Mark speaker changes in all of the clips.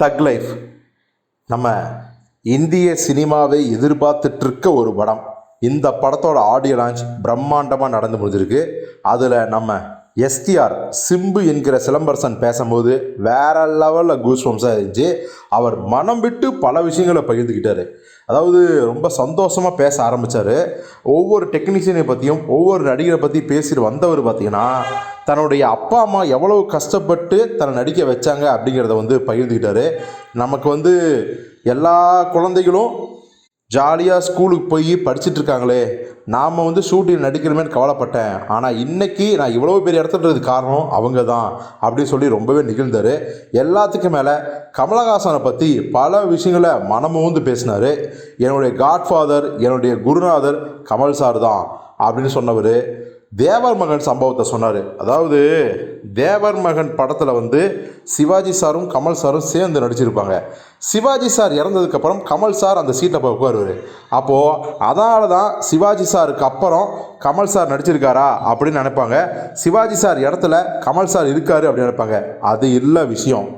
Speaker 1: தக் லைஃப் நம்ம இந்திய சினிமாவை எதிர்பார்த்துட்ருக்க ஒரு படம். இந்த படத்தோட ஆடியோ லான்ச் பிரம்மாண்டமாக நடந்து முடிஞ்சிருக்கு. அதில் நம்ம எஸ்டிஆர் சிம்பு என்கிற சிலம்பரசன் பேசும்போது வேற லெவலில் கூஸ்வம்ஸாக இருந்துச்சு. அவர் மனம் விட்டு பல விஷயங்களை பகிர்ந்துக்கிட்டார். அதாவது ரொம்ப சந்தோஷமாக பேச ஆரம்பித்தார் ஒவ்வொரு டெக்னீஷியனை பற்றியும் ஒவ்வொரு நடிகரை பற்றி பேசிட்டு வந்தவர் பார்த்திங்கன்னா தன்னுடைய அப்பா அம்மா எவ்வளவு கஷ்டப்பட்டு தன்னை நடிக்க வச்சாங்க அப்படிங்கிறத வந்து பகிர்ந்துக்கிட்டாரு. நமக்கு வந்து எல்லா குழந்தைகளும் ஜாலியாக ஸ்கூலுக்கு போய் படிச்சுட்டு இருக்காங்களே நாம் வந்து ஷூட்டிங் நடிக்கணுமேனு கவலைப்பட்டேன். ஆனால் இன்றைக்கி நான் இவ்வளோ பெரிய இடத்துலது காரணம் அவங்க தான் அப்படின்னு சொல்லி ரொம்பவே நிகழ்ந்தார். எல்லாத்துக்கும் மேலே கமலஹாசனை பற்றி பல விஷயங்களை மனமுந்து பேசினார். என்னுடைய காட்ஃபாதர் என்னுடைய குருநாதர் கமல் சார் தான் அப்படின்னு சொன்னவர். தேவர் மகன் சம்பவத்தை சொன்னார். அதாவது தேவர் மகன் படத்தில் வந்து சிவாஜி சாரும் கமல் சாரும் சேர்ந்து நடிச்சிருப்பாங்க. சிவாஜி சார் இறந்ததுக்கப்புறம் கமல் சார் அந்த சீட்டை போய் உட்காருவார். அப்போது அதனால தான் சிவாஜி சாருக்கு அப்புறம் கமல் சார் நடிச்சிருக்காரா அப்படின்னு நினைப்பாங்க. சிவாஜி சார் இடத்துல கமல் சார் இருக்காரு அப்படின்னு நினைப்பாங்க. அது இல்லை விஷயம்.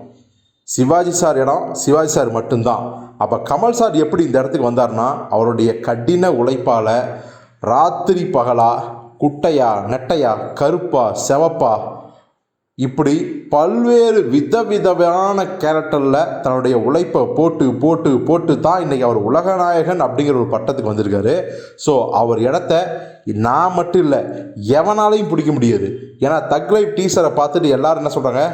Speaker 1: சிவாஜி சார் இடம் சிவாஜி சார் மட்டும்தான். அப்போ கமல் சார் எப்படி இந்த இடத்துக்கு வந்தார்னா அவருடைய கடின உழைப்பால் ராத்திரி பகலாக குட்டையா நெட்டையா கருப்பா செவப்பா? இப்படி பல்வேறு விதவிதமான கேரக்டரில் தன்னுடைய உழைப்பை போட்டு போட்டு போட்டு தான் இன்றைக்கி அவர் உலகநாயகன் அப்படிங்கிற ஒரு பட்டத்துக்கு வந்திருக்காரு. ஸோ அவர் இடத்த நான் மட்டும் இல்லை எவனாலையும் பிடிக்க முடியாது. ஏன்னா தக்லைவ் டீசரை பார்த்துட்டு எல்லாரும் என்ன சொல்கிறாங்க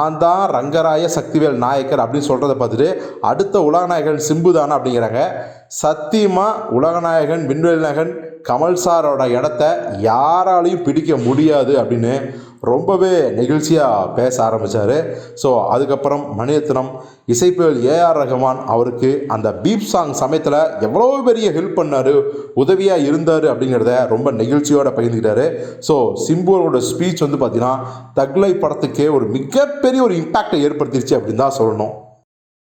Speaker 1: ஆன் தான் ரங்கராய சக்திவேல் நாயக்கர் அப்படின்னு சொல்கிறத பார்த்துட்டு அடுத்த உலகநாயகன் சிம்பு தானே அப்படிங்கிறாங்க. சத்தியமாக உலகநாயகன் விண்வெளி நாயகன் கமல் சாரோட இடத்த யாராலையும் பிடிக்க முடியாது அப்படின்னு ரொம்பவே நெகிழ்ச்சியாக பேச ஆரம்பித்தார் ஸோ அதுக்கப்புறம் மணிரத்னம் இசைப்புகள் ஏஆர் ரஹ்மான் அவருக்கு அந்த பீப் சாங் சமயத்தில் எவ்வளோ பெரிய ஹெல்ப் பண்ணார் உதவியாக இருந்தார் அப்படிங்கிறத ரொம்ப நெகிழ்ச்சியோடு பகிர்ந்துக்கிட்டாரு. ஸோ சிம்புவோட ஸ்பீச் வந்து பார்த்திங்கன்னா தக்லை படத்துக்கே ஒரு மிகப்பெரிய ஒரு இம்பேக்டை ஏற்படுத்திருச்சு அப்படின்னு தான் சொல்லணும்.